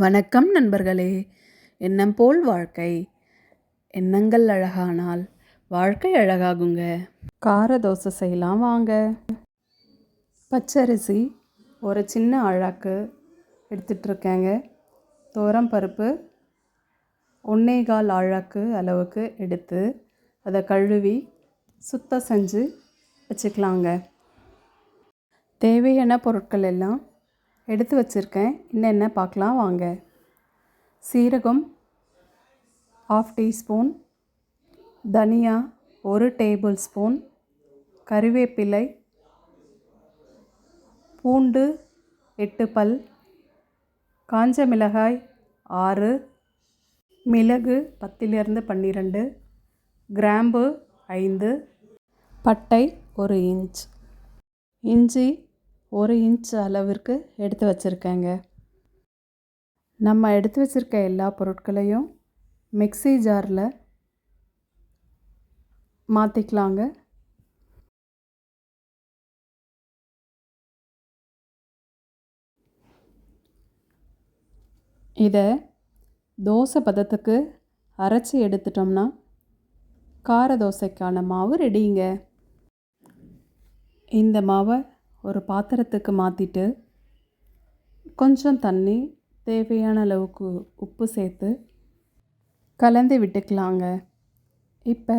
வணக்கம் நண்பர்களே. எண்ணம் போல் வாழ்க்கை. எண்ணங்கள் அழகானால் வாழ்க்கை அழகாகுங்க. கார தோசை செய்யலாம் வாங்க. பச்சரிசி ஒரு சின்ன அழாக்கு எடுத்துட்ருக்கேங்க. துவரம் பருப்பு ஒன்னே கால் அழாக்கு அளவுக்கு எடுத்து அதை கழுவி சுத்தம் செஞ்சு வச்சுக்கலாங்க. தேவையான பொருட்கள் எல்லாம் எடுத்து வச்சுருக்கேன். என்னென்ன பார்க்கலாம் வாங்க. சீரகம் ஆஃப் டீஸ்பூன் தனியா ஒரு டேபிள் ஸ்பூன் கறிவேப்பிலை பூண்டு எட்டு பல் காஞ்ச மிளகாய் ஆறு மிளகு பத்திலிருந்து பன்னிரெண்டு கிராம்பு ஐந்து பட்டை ஒரு இன்ச் இஞ்சி ஒரு இன்ச் அளவிற்கு எடுத்து வச்சுருக்கேங்க. நம்ம எடுத்து வச்சுருக்க எல்லா பொருட்களையும் மிக்ஸி ஜாரில் மாற்றிக்கலாங்க இதை தோசை பதத்துக்கு அரைச்சி எடுத்துட்டோம்னா கார தோசைக்கான மாவு ரெடிங்க. இந்த மாவை ஒரு பாத்திரத்துக்கு மாற்றிட்டு கொஞ்சம் தண்ணி தேவையான அளவுக்கு உப்பு சேர்த்து கலந்து விட்டுக்கலாங்க. இப்போ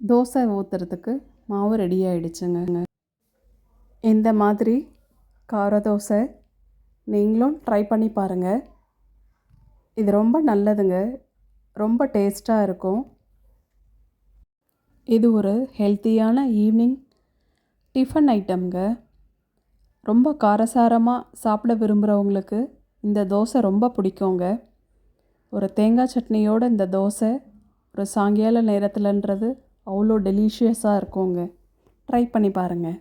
தோசை ஊற்றுறதுக்கு மாவு ரெடி ஆகிடுச்சுங்க இந்த மாதிரி கார தோசை நீங்களும் ட்ரை பண்ணி பாருங்கள் இது ரொம்ப நல்லதுங்க. ரொம்ப டேஸ்ட்டாக இருக்கும். இது ஒரு ஹெல்த்தியான ஈவினிங் டிஃபன் ஐட்டம்ங்க. ரொம்ப காரசாரமாக சாப்பிட விரும்புகிறவங்களுக்கு இந்த தோசை ரொம்ப பிடிக்குங்க. ஒரு தேங்காய் சட்னியோட இந்த தோசை ஒரு சாயங்கால நேரத்தில்ன்றது அவ்வளோ டெலிஷியஸாக இருக்குங்க. ட்ரை பண்ணி பாருங்கள்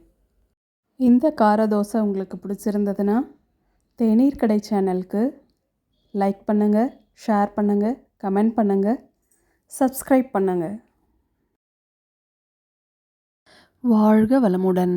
இந்த கார தோசை உங்களுக்கு பிடிச்சிருந்ததுன்னா தேநீர் கடை சேனலுக்கு லைக் பண்ணுங்கள் ஷேர் பண்ணுங்கள் கமெண்ட் பண்ணுங்கள் சப்ஸ்கிரைப் பண்ணுங்கள் வாழ்க வளமுடன்.